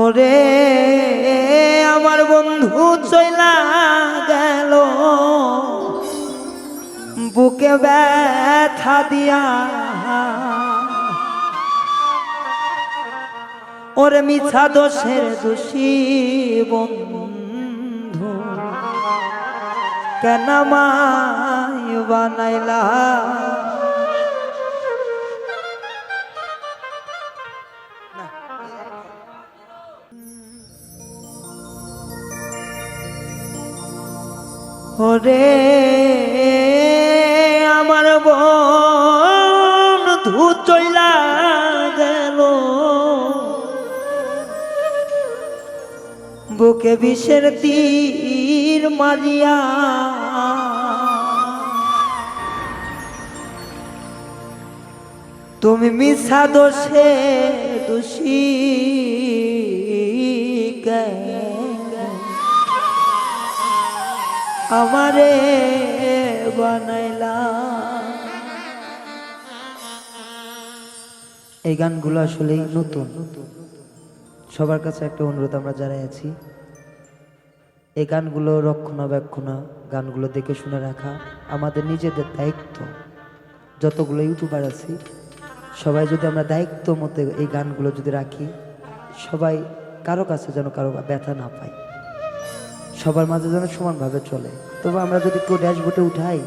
ওরে আমার বন্ধু চইলা গেল। বুকে ব্যথা দিয়া। ওরে মিছা দোষের দোষী বন্ধু, কেন মাই বানাইলা? ওরে আমার বন্ধু চইলা গেল। বুকে বিষের তীর মারিয়া তুমি মিশা দোষে দোষী। আমারে বানাইলা। এই গানগুলো আসলে নতুন। সবার কাছে একটা অনুরোধ, আমরা যারা আছি, এই গানগুলো রক্ষণাবেক্ষণা, গানগুলো দেখে শুনে রাখা আমাদের নিজেদের দায়িত্ব। যতগুলো ইউটিউবার আছি, সবাই যদি আমরা দায়িত্ব মতো এই গানগুলো যদি রাখি, সবাই কারও কাছে যেন কারও ব্যথা না পায়। সবার মাঝে যেন সমানভাবে চলে। তবে আমরা যদি কেউ ড্যাশবোর্ডে উঠাই,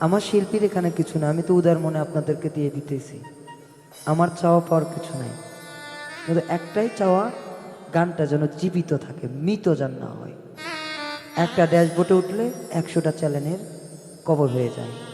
আমার শিল্পীর এখানে কিছু না, আমি তো উদার মনে আপনাদেরকে দিয়ে দিতেছি। আমার চাওয়া পাওয়ার কিছু নাই। কিন্তু একটাই চাওয়া, গানটা যেন জীবিত থাকে, মৃত যেন না হয়। একটা ড্যাশবোর্ডে উঠলে একশোটা চ্যানেলের কবর হয়ে যায়।